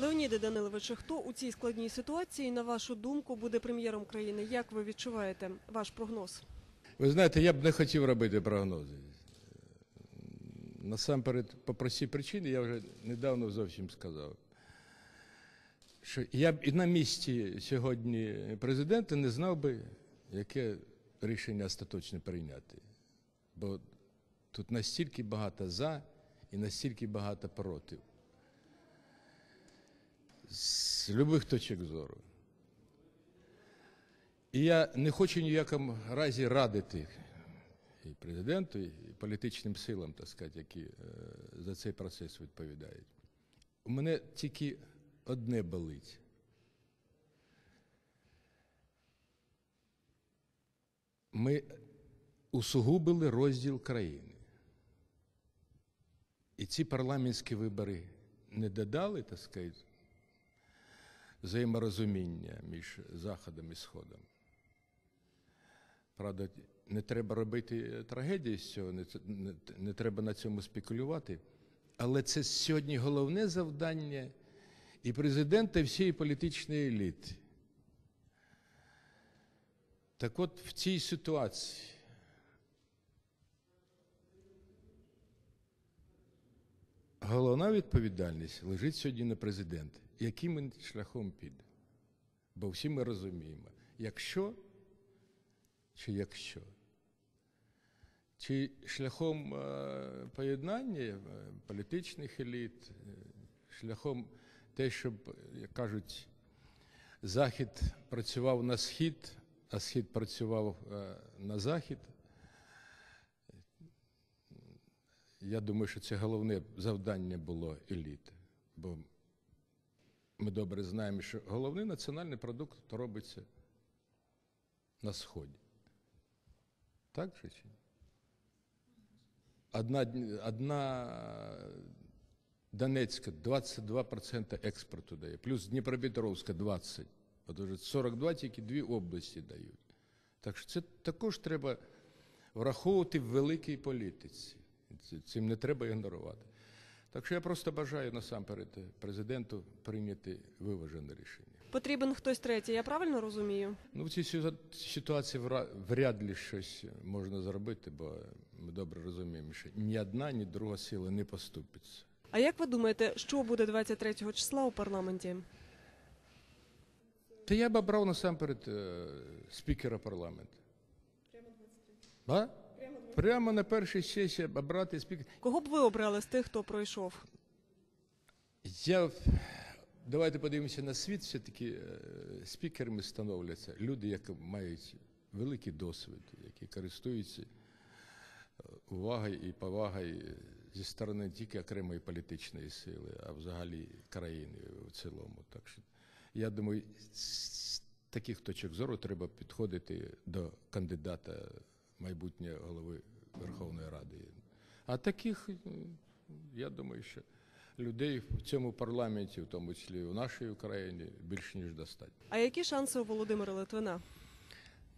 Леоніде Даниловичу, хто у цій складній ситуації, на вашу думку, буде прем'єром країни? Як ви відчуваєте ваш прогноз? Ви знаєте, я б не хотів робити прогнози. Насамперед, по простій причині, я вже недавно зовсім сказав, що я б і на місці сьогодні президента не знав би, яке рішення остаточне прийняти. Бо тут настільки багато за і настільки багато проти. З любих точок зору. І я не хочу ні в якому разі радити і президенту, і політичним силам, так сказати, які е, за цей процес відповідають. У мене тільки одне болить. Ми усугубили розділ країни. І ці парламентські вибори не додали, так сказати, взаєморозуміння між Заходом і Сходом. Правда, не треба робити трагедії з цього, не, не, не треба на цьому спекулювати. Але це сьогодні головне завдання і президента, і всієї політичної еліти. Так от в цій ситуації головна відповідальність лежить сьогодні на президента. Яким ми шляхом підемо? Бо всі ми розуміємо, якщо чи якщо. Чи шляхом е, поєднання е, політичних еліт, е, шляхом те, щоб, як кажуть, Захід працював на схід, а схід працював на захід. Я думаю, що це головне завдання було еліти. Бо ми добре знаємо, що головний національний продукт робиться на Сході. Так же чи ні? Одна, одна Донецька 22% експорту дає, плюс Дніпропетровська 20%. Тому що 42 тільки дві області дають. Так що це також треба враховувати в великій політиці. Цим не треба ігнорувати. Так що я просто бажаю насамперед президенту прийняти виважене рішення. Потрібен хтось третій, я правильно розумію? Ну, в цій ситуації вряд ли щось можна зробити, бо ми добре розуміємо, що ні одна, ні друга сила не поступиться. А як ви думаєте, що буде 23 числа у парламенті? Та я б обрав насамперед е, спікера парламенту. Прямо 23? Прямо на першій сесії обрати спікера. Кого б ви обрали з тих, хто пройшов? Я давайте подивимося на світ. Все-таки е, спікерами становляться люди, які мають великий досвід, які користуються е, увагою і повагою зі сторони не тільки окремої політичної сили, а взагалі країни в цілому. Так що я думаю, з таких точок зору треба підходити до кандидата майбутнього голови Верховної Ради. А таких, я думаю, що людей в цьому парламенті, в тому числі в нашій Україні, більше ніж достатньо. А які шанси у Володимира Литвина?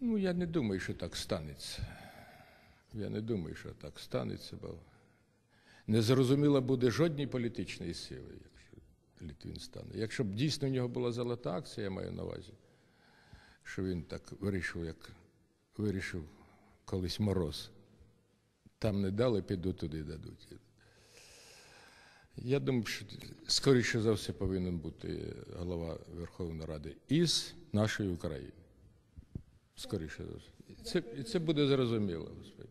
Ну, я не думаю, що так станеться. Я не думаю, що так станеться, бо не зрозуміло буде жодній політичної сили, якщо Літвін стане. Якщо б дійсно в нього була золота акція, я маю на увазі, що він так вирішив, як вирішив колись мороз. Там не дали, піду туди дадуть. Я думаю, що скоріше за все повинен бути голова Верховної Ради із нашої України. Скоріше за все. Це, це буде зрозуміло. Господи.